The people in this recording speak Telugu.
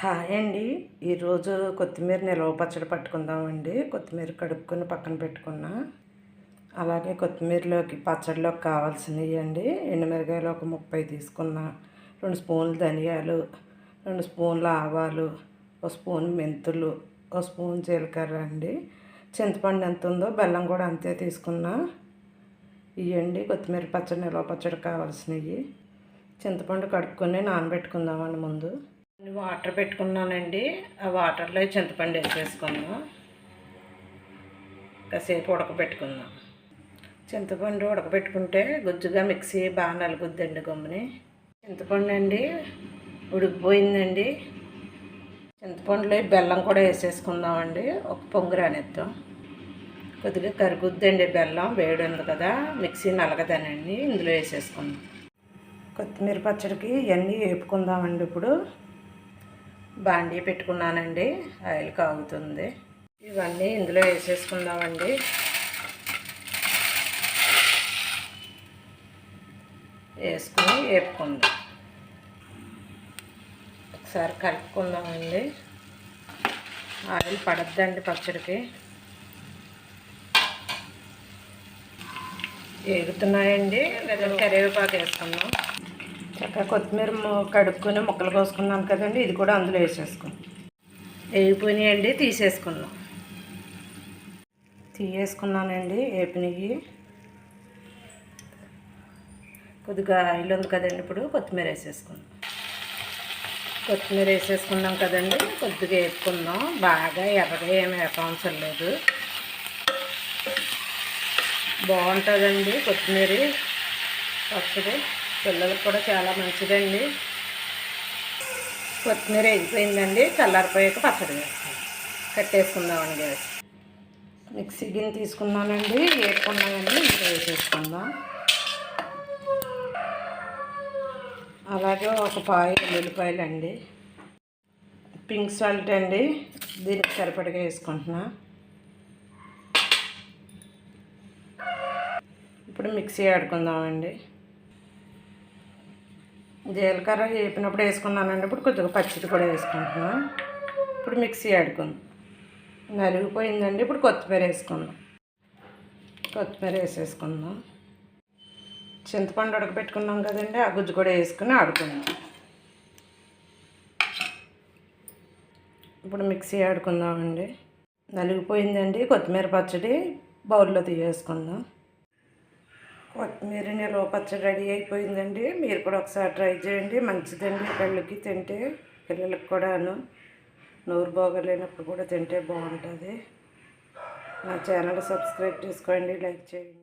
హాయ్ అండి. ఈరోజు కొత్తిమీర నిలవ పచ్చడి పట్టుకుందామండి కొత్తిమీర కడుక్కొని పక్కన పెట్టుకున్నా. అలాగే కొత్తిమీరలోకి పచ్చడిలోకి కావాల్సినవి అండి. ఎండుమిరగాయలు ఒక ముప్పై తీసుకున్నా. రెండు స్పూన్లు ధనియాలు రెండు స్పూన్ల ఆవాలు ఒక స్పూన్ మెంతులు ఒక స్పూన్ జీలకర్ర అండి. చింతపండు ఎంత ఉందో బెల్లం కూడా అంతే తీసుకున్నా. ఇవ్వండి కొత్తిమీర పచ్చడి నిలవ పచ్చడి కావాల్సినవి. చింతపండు కడుక్కొని నానబెట్టుకుందామండి ముందు. వాటర్ పెట్టుకున్నానండి. ఆ వాటర్లో చింతపండు వేసేసుకుందాం కాసేపు ఉడకబెట్టుకుందాం చింతపండు ఉడకబెట్టుకుంటే గుజ్జుగా మిక్సీ బాగా నలుగుద్దండి గమ్ముని. చింతపండు అండి ఉడికిపోయిందండి. చింతపండులో బెల్లం కూడా వేసేసుకుందామండి. ఒక పొంగు రానిద్దాం. కొద్దిగా కరుగుద్దండి బెల్లం వేడి ఉంది కదా మిక్సీ నలగదనండి ఇందులో వేసేసుకుందాం. కొత్తిమీర పచ్చడికి ఇవన్నీ వేపుకుందామండి ఇప్పుడు. బాండీ పెట్టుకున్నానండి ఆయిల్ కాగుతుంది. ఇవన్నీ ఇందులో వేసేసుకుందామండి. వేసుకుని వేపుకుందాం. ఒకసారి కలుపుకుందామండి. ఆయిల్ పడద్దండి పచ్చడికి. వేగుతున్నాయండి లేదా కరివేపాకు వేసుకుందాం. చక్కగా కొత్తిమీర కడుక్కొని ముక్కలు కోసుకున్నాం కదండి ఇది కూడా అందులో వేసేసుకుందాం. వేగిపోయినాయండి తీసేసుకున్నాం తీయేసుకున్నానండి వేపినవి. కొద్దిగా ఆయిల్ ఉంది కదండి ఇప్పుడు కొత్తిమీర వేసేసుకుందాం. కొత్తిమీర వేసేసుకున్నాం కదండి కొద్దిగా వేపుకుందాం. బాగా ఎర్రగా ఏమి వేపవసరం లేదు. బాగుంటుందండి కొత్తిమీర పచ్చడి. పిల్లలకు కూడా చాలా మంచిదండి. కొత్తిమీర అయిపోయిందండి చల్లారిపోయాక పచ్చడి వేస్తాను. కట్టేసుకుందామండి గ్యాస్ మిక్సీ గిన్నె తీసుకున్నానండి. వేసుకున్నామండి ఇంకా వేసేసుకుందాం. అలాగే ఒక పాయి వెల్లుల్లిపాయలు అండి పింక్ సాల్ట్ అండి. దీనికి సరిపడగా వేసుకుంటున్నా. ఇప్పుడు మిక్సీ ఆడుకుందామండి. జీలకర్ర వేపినప్పుడు వేసుకున్నానండి. ఇప్పుడు కొద్దిగా పచ్చిది కూడా వేసుకుంటున్నాను ఇప్పుడు మిక్సీ ఆడుకుందాం. నలిగిపోయిందండి. ఇప్పుడు కొత్తిమీర వేసుకుందాం. కొత్తిమీర వేసేసుకుందాం. చింతపండు ఉడకబెట్టుకున్నాం కదండి. ఆ గుజ్జు కూడా వేసుకుని ఆడుకుందాం. ఇప్పుడు మిక్సీ ఆడుకుందామండి. నలిగిపోయిందండి. కొత్తిమీర పచ్చడి బౌల్లో తీసేసుకుందాం. కొత్తిమీర నిల్వ పచ్చడి రెడీ అయిపోయిందండి. మీరు కూడా ఒకసారి ట్రై చేయండి. మంచిదండి. కళ్ళకి తింటే పిల్లలకి కూడాను నోరు బాగలేనప్పుడు కూడా తింటే బాగుంటుంది. నా ఛానల్ సబ్స్క్రైబ్ చేసుకోండి. లైక్ చేయండి.